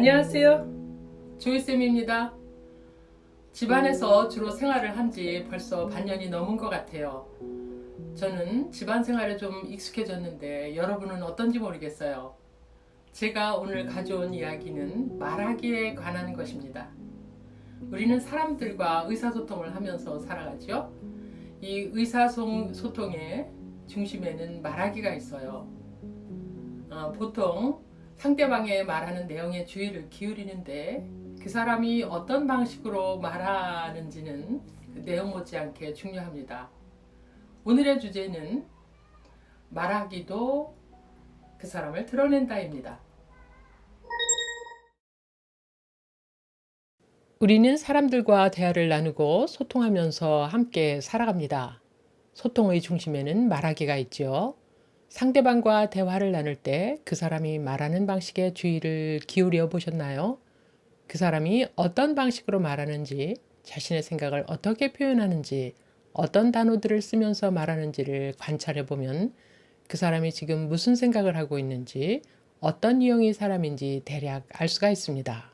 안녕하세요. 조이쌤입니다. 집안에서 주로 생활을 한 지 벌써 반년이 넘은 것 같아요. 저는 집안 생활에 좀 익숙해졌는데 여러분은 어떤지 모르겠어요. 제가 오늘 가져온 이야기는 말하기에 관한 것입니다. 우리는 사람들과 의사소통을 하면서 살아가죠. 이 의사소통의 중심에는 말하기가 있어요. 어, 보통 상대방의 말하는 내용에 주의를 기울이는데 그 사람이 어떤 방식으로 말하는지는 그 내용 못지않게 중요합니다. 오늘의 주제는 말하기도 그 사람을 드러낸다입니다. 우리는 사람들과 대화를 나누고 소통하면서 함께 살아갑니다. 소통의 중심에는 말하기가 있죠. 상대방과 대화를 나눌 때 그 사람이 말하는 방식에 주의를 기울여 보셨나요? 그 사람이 어떤 방식으로 말하는지, 자신의 생각을 어떻게 표현하는지, 어떤 단어들을 쓰면서 말하는지를 관찰해 보면 그 사람이 지금 무슨 생각을 하고 있는지, 어떤 유형의 사람인지 대략 알 수가 있습니다.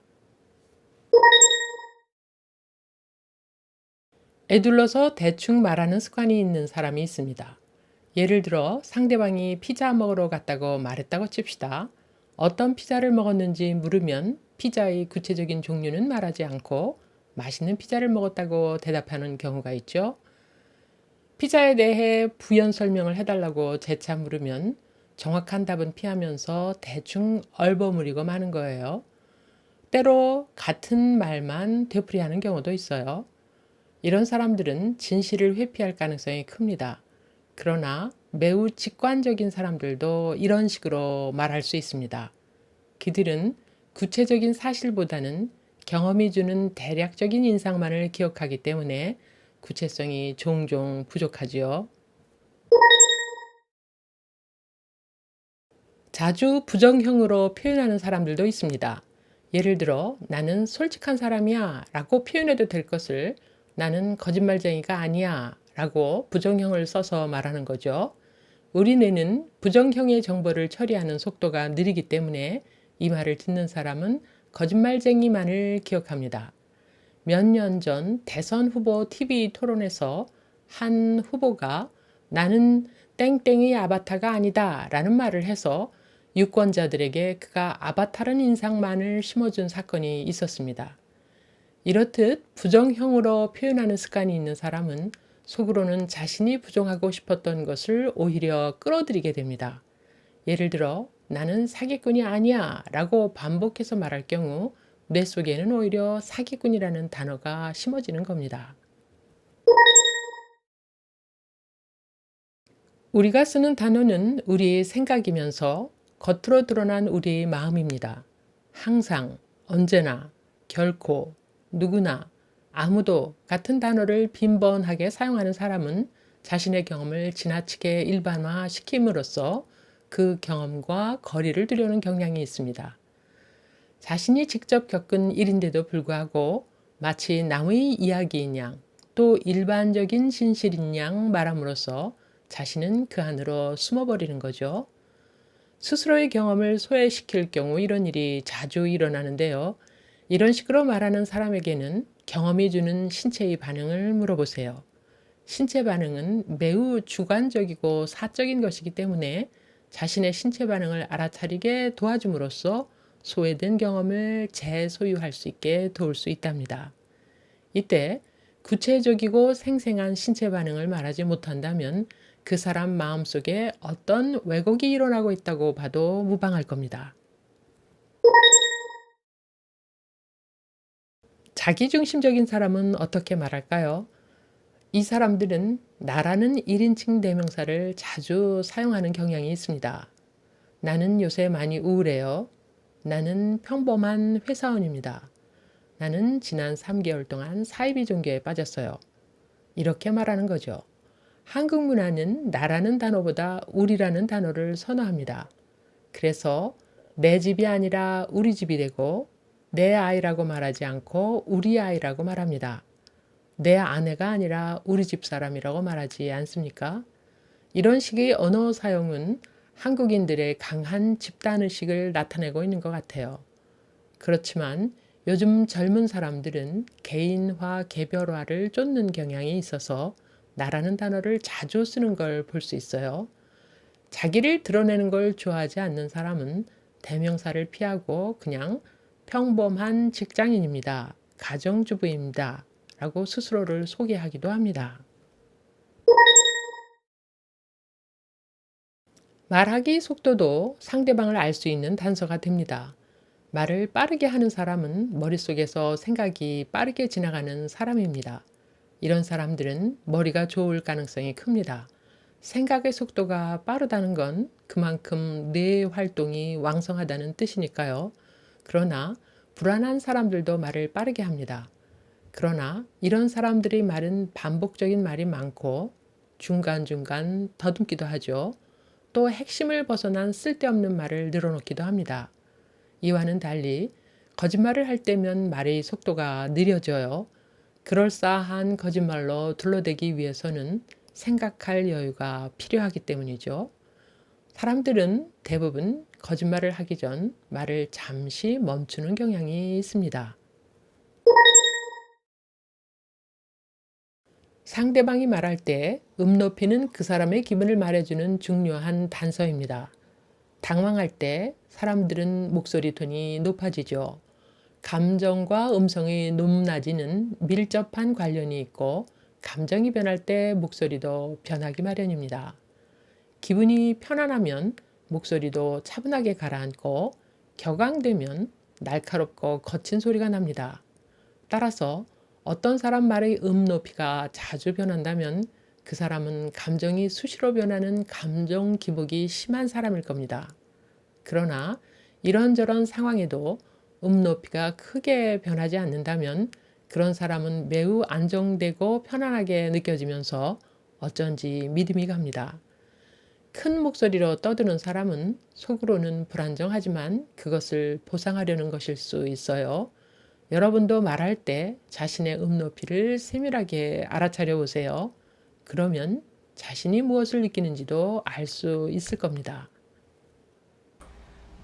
애둘러서 대충 말하는 습관이 있는 사람이 있습니다. 예를 들어 상대방이 피자 먹으러 갔다고 말했다고 칩시다. 어떤 피자를 먹었는지 물으면 피자의 구체적인 종류는 말하지 않고 맛있는 피자를 먹었다고 대답하는 경우가 있죠. 피자에 대해 부연 설명을 해달라고 재차 물으면 정확한 답은 피하면서 대충 얼버무리고 마는 거예요. 때로 같은 말만 되풀이하는 경우도 있어요. 이런 사람들은 진실을 회피할 가능성이 큽니다. 그러나 매우 직관적인 사람들도 이런 식으로 말할 수 있습니다. 그들은 구체적인 사실보다는 경험이 주는 대략적인 인상만을 기억하기 때문에 구체성이 종종 부족하지요. 자주 부정형으로 표현하는 사람들도 있습니다. 예를 들어, 나는 솔직한 사람이야 라고 표현해도 될 것을 나는 거짓말쟁이가 아니야 라고 부정형을 써서 말하는 거죠. 우리 뇌는 부정형의 정보를 처리하는 속도가 느리기 때문에 이 말을 듣는 사람은 거짓말쟁이만을 기억합니다. 몇 년 전 대선 후보 TV 토론에서 한 후보가 나는 땡땡의 아바타가 아니다 라는 말을 해서 유권자들에게 그가 아바타라는 인상만을 심어준 사건이 있었습니다. 이렇듯 부정형으로 표현하는 습관이 있는 사람은 속으로는 자신이 부정하고 싶었던 것을 오히려 끌어들이게 됩니다. 예를 들어, 나는 사기꾼이 아니야 라고 반복해서 말할 경우 뇌 속에는 오히려 사기꾼이라는 단어가 심어지는 겁니다. 우리가 쓰는 단어는 우리의 생각이면서 겉으로 드러난 우리의 마음입니다. 항상, 언제나, 결코, 누구나, 아무도 같은 단어를 빈번하게 사용하는 사람은 자신의 경험을 지나치게 일반화 시킴으로써 그 경험과 거리를 두려는 경향이 있습니다. 자신이 직접 겪은 일인데도 불구하고 마치 남의 이야기인 양, 또 일반적인 진실인 양 말함으로써 자신은 그 안으로 숨어버리는 거죠. 스스로의 경험을 소외시킬 경우 이런 일이 자주 일어나는데요. 이런 식으로 말하는 사람에게는 경험이 주는 신체의 반응을 물어보세요. 신체 반응은 매우 주관적이고 사적인 것이기 때문에 자신의 신체 반응을 알아차리게 도와줌으로써 소외된 경험을 재소유할 수 있게 도울 수 있답니다. 이때 구체적이고 생생한 신체 반응을 말하지 못한다면 그 사람 마음속에 어떤 왜곡이 일어나고 있다고 봐도 무방할 겁니다. 자기중심적인 사람은 어떻게 말할까요? 이 사람들은 나라는 1인칭 대명사를 자주 사용하는 경향이 있습니다. 나는 요새 많이 우울해요. 나는 평범한 회사원입니다. 나는 지난 3개월 동안 사이비 종교에 빠졌어요. 이렇게 말하는 거죠. 한국 문화는 나라는 단어보다 우리라는 단어를 선호합니다. 그래서 내 집이 아니라 우리 집이 되고 내 아이라고 말하지 않고 우리 아이라고 말합니다. 내 아내가 아니라 우리 집 사람이라고 말하지 않습니까? 이런 식의 언어 사용은 한국인들의 강한 집단의식을 나타내고 있는 것 같아요. 그렇지만 요즘 젊은 사람들은 개인화, 개별화를 쫓는 경향이 있어서 나라는 단어를 자주 쓰는 걸 볼 수 있어요. 자기를 드러내는 걸 좋아하지 않는 사람은 대명사를 피하고 그냥 평범한 직장인입니다. 가정주부입니다. 라고 스스로를 소개하기도 합니다. 말하기 속도도 상대방을 알 수 있는 단서가 됩니다. 말을 빠르게 하는 사람은 머릿속에서 생각이 빠르게 지나가는 사람입니다. 이런 사람들은 머리가 좋을 가능성이 큽니다. 생각의 속도가 빠르다는 건 그만큼 뇌의 활동이 왕성하다는 뜻이니까요. 그러나 불안한 사람들도 말을 빠르게 합니다. 그러나 이런 사람들의 말은 반복적인 말이 많고 중간중간 더듬기도 하죠. 또 핵심을 벗어난 쓸데없는 말을 늘어놓기도 합니다. 이와는 달리 거짓말을 할 때면 말의 속도가 느려져요. 그럴싸한 거짓말로 둘러대기 위해서는 생각할 여유가 필요하기 때문이죠. 사람들은 대부분 거짓말을 하기 전 말을 잠시 멈추는 경향이 있습니다. 상대방이 말할 때 음 높이는 그 사람의 기분을 말해주는 중요한 단서입니다. 당황할 때 사람들은 목소리 톤이 높아지죠. 감정과 음성의 높낮이는 밀접한 관련이 있고 감정이 변할 때 목소리도 변하기 마련입니다. 기분이 편안하면 목소리도 차분하게 가라앉고 격앙되면 날카롭고 거친 소리가 납니다. 따라서 어떤 사람 말의 음 높이가 자주 변한다면 그 사람은 감정이 수시로 변하는 감정 기복이 심한 사람일 겁니다. 그러나 이런저런 상황에도 음 높이가 크게 변하지 않는다면 그런 사람은 매우 안정되고 편안하게 느껴지면서 어쩐지 믿음이 갑니다. 큰 목소리로 떠드는 사람은 속으로는 불안정하지만 그것을 보상하려는 것일 수 있어요. 여러분도 말할 때 자신의 음 높이를 세밀하게 알아차려 보세요. 그러면 자신이 무엇을 느끼는지도 알 수 있을 겁니다.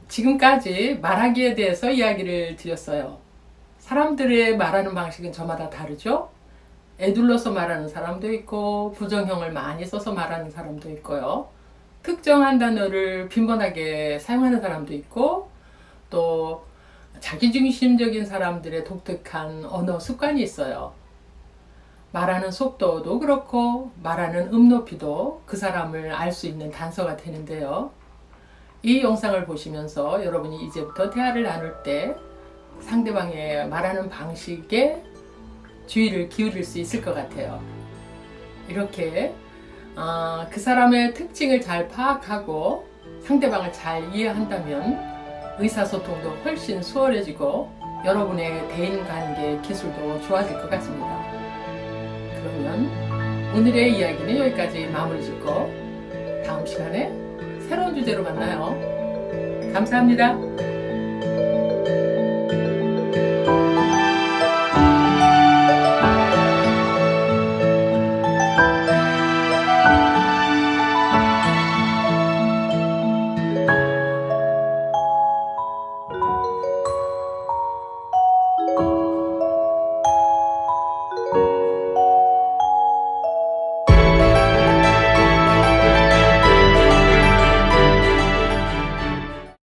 지금까지 말하기에 대해서 이야기를 드렸어요. 사람들의 말하는 방식은 저마다 다르죠? 애둘러서 말하는 사람도 있고, 부정형을 많이 써서 말하는 사람도 있고요. 특정한 단어를 빈번하게 사용하는 사람도 있고, 또 자기중심적인 사람들의 독특한 언어 습관이 있어요. 말하는 속도도 그렇고 말하는 음 높이도 그 사람을 알 수 있는 단서가 되는데요. 이 영상을 보시면서 여러분이 이제부터 대화를 나눌 때 상대방의 말하는 방식에 주의를 기울일 수 있을 것 같아요. 이렇게 어, 그 사람의 특징을 잘 파악하고 상대방을 잘 이해한다면 의사소통도 훨씬 수월해지고 여러분의 대인관계 기술도 좋아질 것 같습니다. 그러면 오늘의 이야기는 여기까지 마무리 짓고 다음 시간에 새로운 주제로 만나요. 감사합니다.